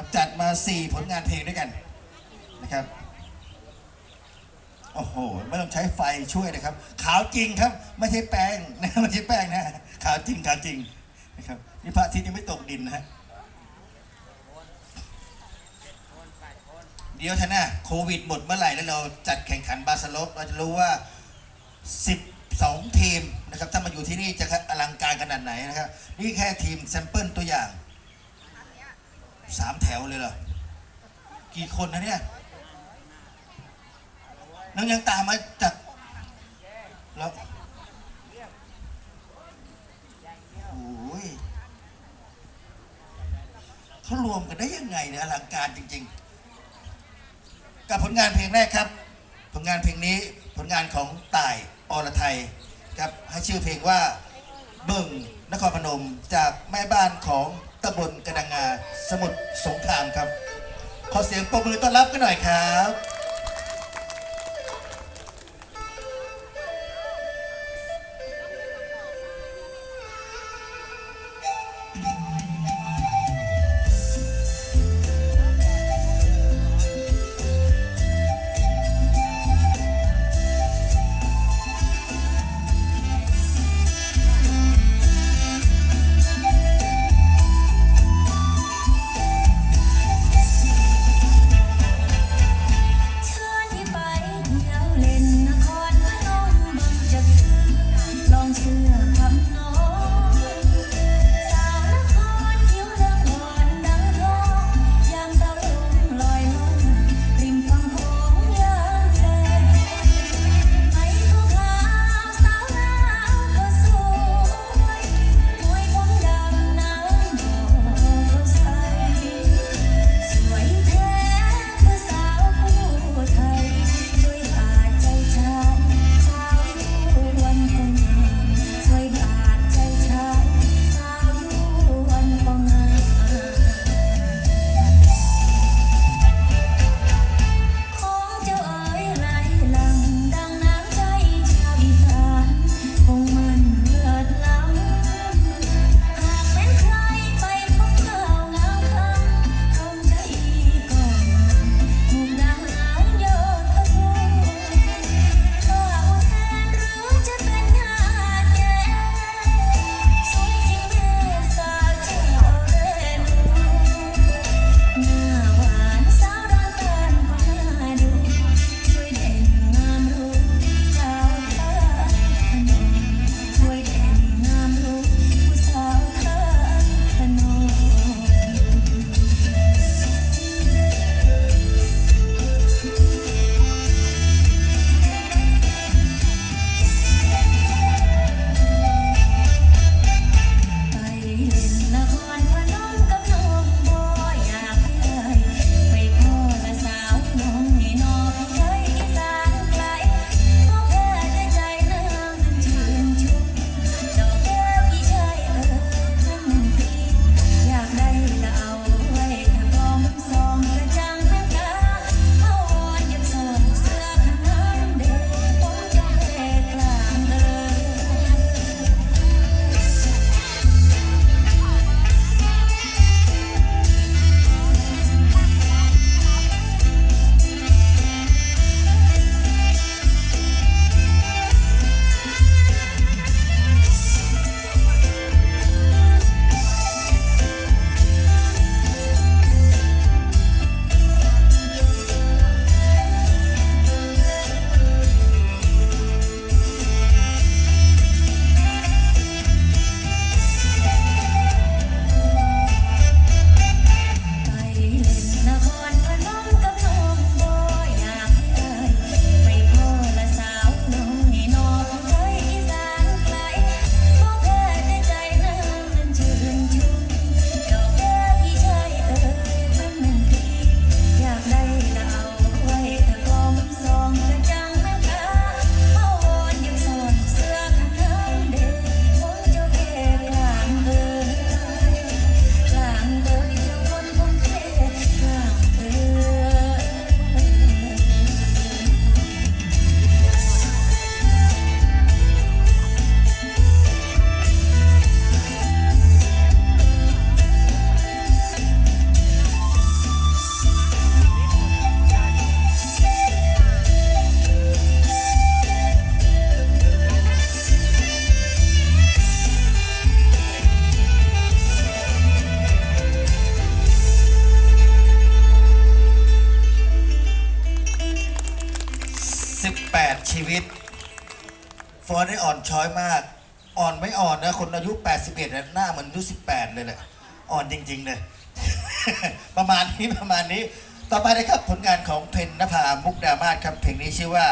ครับจัดมา 4 ผลงานเพลงด้วยกันนะครับโอ้โหไม่ต้องใช้ไฟช่วยนะครับ ขาวจริงครับ ไม่ใช่แป้งนะไม่ใช่แป้งนะขาวจริงขาวจริงนะครับนี่พระอาทิตย์ยังไม่ตกดินนะเดี๋ยวท่านะโควิดหมดเมื่อไหร่แล้วเราจัดแข่งขันบาสโลปเราจะรู้ว่า 12 ทีมนะครับถ้ามาอยู่ที่นี่จะอลังการขนาดไหนนะครับ นี่แค่ทีมแซมเปิลตัวอย่าง สามแถวเลยเหรอ กี่คนนะเนี่ยน้องยังตามมาจากแล้วโอ้ยเขารวมกันได้ยังไงเนี่ยอลังการจริง ๆ กับผลงานเพลงแรกครับ ผลงานเพลงนี้ผลงานของต่ายอรไทยครับให้ชื่อเพลงว่าเบิ่งนครพนมจากแม่บ้านของ ตำบลกระดังงา สมุทรสงครามครับ ขอเสียงปรบมือต้อนรับกันหน่อยครับ ชีวิตฟอนได้อ่อนช้อยมาก อ่อนไม่อ่อนนะคนอายุ 81น่ยหน้าเหมือนอายุ18 เลยแหละอ่อนจริง ๆ เลย ประมาณนี้ประมาณนี้ ต่อไปนะครับผลงานของเพนนภามุกดามาศครับเพลงนี้ชื่อว่า